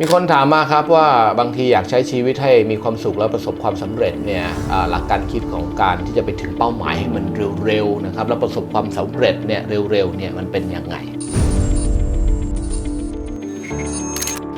มีคนถามมาครับว่าบางทีอยากใช้ชีวิตให้มีความสุขแล้วประสบความสำเร็จเนี่ยหลักการคิดของการที่จะไปถึงเป้าหมายให้มันเร็วๆนะครับแล้วประสบความสำเร็จเนี่ยเร็วๆเนี่ยมันเป็นยังไง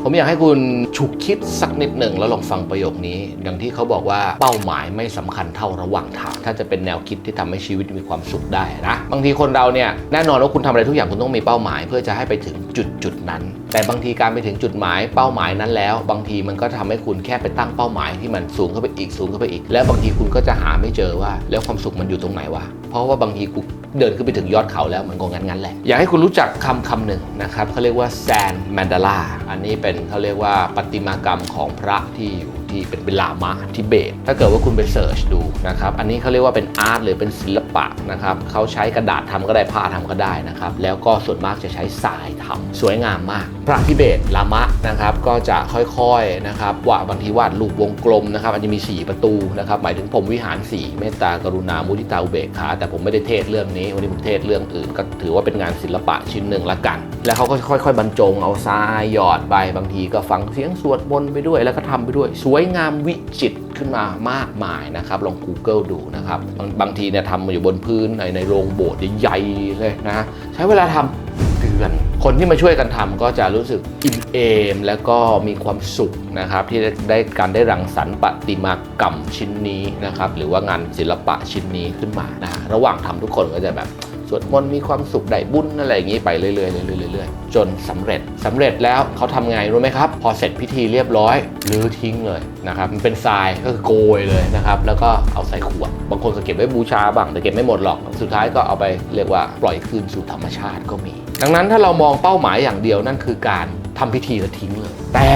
ผมอยากให้คุณฉุกคิดสักนิดหนึ่งแล้วลองฟังประโยคนี้อย่างที่เขาบอกว่าเป้าหมายไม่สำคัญเท่าระหว่างทาง ถ้าจะเป็นแนวคิดที่ทำให้ชีวิตมีความสุขได้นะบางทีคนเราเนี่ยแน่นอนว่าคุณทำอะไรทุกอย่างคุณต้องมีเป้าหมาย เพื่อจะให้ไปถึงจุดจุดๆนั้น แต่บางทีการไปถึงจุดหมายเป้าหมายนั้นแล้ว บางทีมันก็ทำให้คุณแค่ไปตั้งเป้าหมายที่มันสูงเข้าไปอีกสูงเข้าไปอีก แล้วบางทีคุณก็จะหาไม่เจอว่า แล้วความสุขมันอยู่ตรงไหนวะเพราะว่าบางทีกูเดินขึ้นไปถึงยอดเขาแล้วมันก็งั้นๆแหละ อยากให้คุณรู้จักคำคำหนึ่งนะครับเขาเรียกว่าแซนแมนดาลาอันนี้เป็นเขาเรียกว่าปฏิมากรรมของพระที่อยู่ ที่เป็นเป็นลามะทิเบต ถ้าเกิดว่าคุณไปเสิร์ชดูนะครับ อันนี้เขาเรียกว่าเป็นอาร์ตหรือเป็นศิลปะนะครับเขาใช้กระดาษทำก็ได้ผ้าทำก็ได้นะครับ แล้วก็ส่วนมากจะใช้ทรายทำสวยงามมาก พระทิเบตลามะนะครับ ก็จะค่อยๆนะครับว่าดบางทีวาดรูปวงกลมนะครับอันจะมี 4 ประตูนะครับ หมายถึงผมวิหาร 4 เมตตากรุณามุทิตาอุเบกขาแต่ผมไม่ได้เทศเรื่องนี้ วันนี้ผมเทศเรื่องอื่น ก็ถือว่าเป็นงานศิลปะชิ้นหนึ่งละกัน แล้วเขาก็ค่อย ๆ บรรจงเอาทรายหยอดไปบางทีก็ฟังเสียงสวดมนต์ไปด้วยแล้วก็ทำไปด้วยสวยงามวิจิตรขึ้นมามากมายนะครับ ลอง Google ดูนะครับบางบางทีเนี่ยทำมาอยู่บนพื้นในในโรงโบสถ์ใหญ่ๆเลยนะ ใช้เวลาทำเดือน คนที่มาช่วยกันทำก็จะรู้สึกอิ่มเอม แล้วก็มีความสุขนะครับ ที่ได้ได้การได้รังสรรค์ประติมากรรมชิ้นนี้นะครับ หรือว่างานศิลปะชิ้นนี้ขึ้นมานะระหว่างทำทุกคนก็จะแบบ สวดมนต์มีความสุขได้บุญอะไรอย่างนี้ไปเรื่อยๆเรื่อยๆเรื่อยๆจนสำเร็จสำเร็จแล้วเขาทำไงรู้ไหมครับ พอเสร็จพิธีเรียบร้อยรื้อทิ้งเลยนะครับมันเป็นทรายก็คือโกยเลยนะครับแล้วก็เอาใส่ขวดบางคนก็เก็บไว้บูชาบ้างแต่เก็บไม่หมดหรอกสุดท้ายก็เอาไปเรียกว่าปล่อยคืนสู่ธรรมชาติก็มี ดังนั้นถ้าเรามองเป้าหมายอย่างเดียวนั่นคือการทำพิธีแล้วทิ้งเลยแต่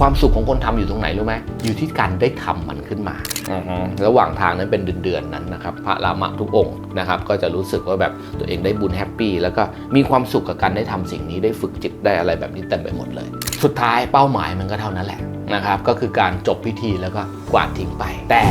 ความสุขของคนทำอยู่ตรงไหนรู้ไหมอยู่ที่การได้ทำมันขึ้นมาอือฮึระหว่างทางนั้นเป็นเดือนๆนั้นนะครับ พระรามะทุกองค์นะครับ ก็จะรู้สึกว่าแบบตัวเองได้บุญแฮปปี้แล้วก็มีความสุขกับการได้ทำสิ่งนี้ได้ฝึกจิตได้อะไรแบบนี้เต็มไปหมดเลย สุดท้ายเป้าหมายมันก็เท่านั้นแหละ นะครับก็คือการจบพิธีแล้วก็กวาดทิ้งไป แต่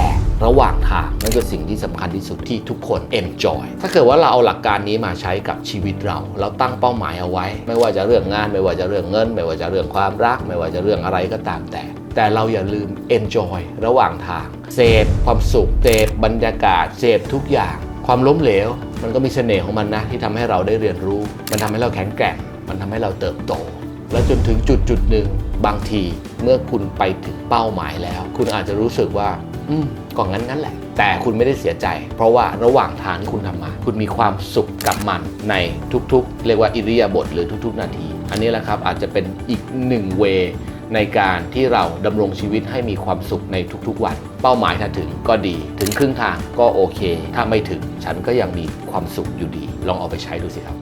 ระหว่างทางนั่นคือสิ่งที่สำคัญที่สุดที่ทุกคน enjoy ถ้าเกิดว่าเราเอาหลักการนี้มาใช้กับชีวิตเรา เราตั้งเป้าหมายเอาไว้ ไม่ว่าจะเรื่องงาน ไม่ว่าจะเรื่องเงิน ไม่ว่าจะเรื่องความรัก ไม่ว่าจะเรื่องอะไรก็ตามแต่ แต่เราอย่าลืม enjoy ระหว่างทางเสพความสุขเสพบรรยากาศเสพทุกอย่าง ความล้มเหลว มันก็มีเสน่ห์ของมันนะที่ทำให้เราได้เรียนรู้ มันทำให้เราแข็งแกร่ง มันทำให้เราเติบโต แล้วจนถึงจุดจุดหนึ่งบางทีเมื่อคุณไปถึงเป้าหมายแล้ว คุณอาจจะรู้สึกว่า อืมก็งั้นงั้นแหละ แต่คุณไม่ได้เสียใจ เพราะว่าระหว่างทางที่คุณทำมา คุณมีความสุขกับมันในทุกๆ เรียกว่าอิริยาบถหรือทุก ๆ นาที อันนี้แหละครับอาจจะเป็นอีกหนึ่งเวในการที่เราดำรงชีวิตให้มีความสุขในทุกๆวัน เป้าหมายถ้าถึงก็ดี ถึงครึ่งทางก็โอเค ถ้าไม่ถึงฉันก็ยังมีความสุขอยู่ดี ลองเอาไปใช้ดูสิครับ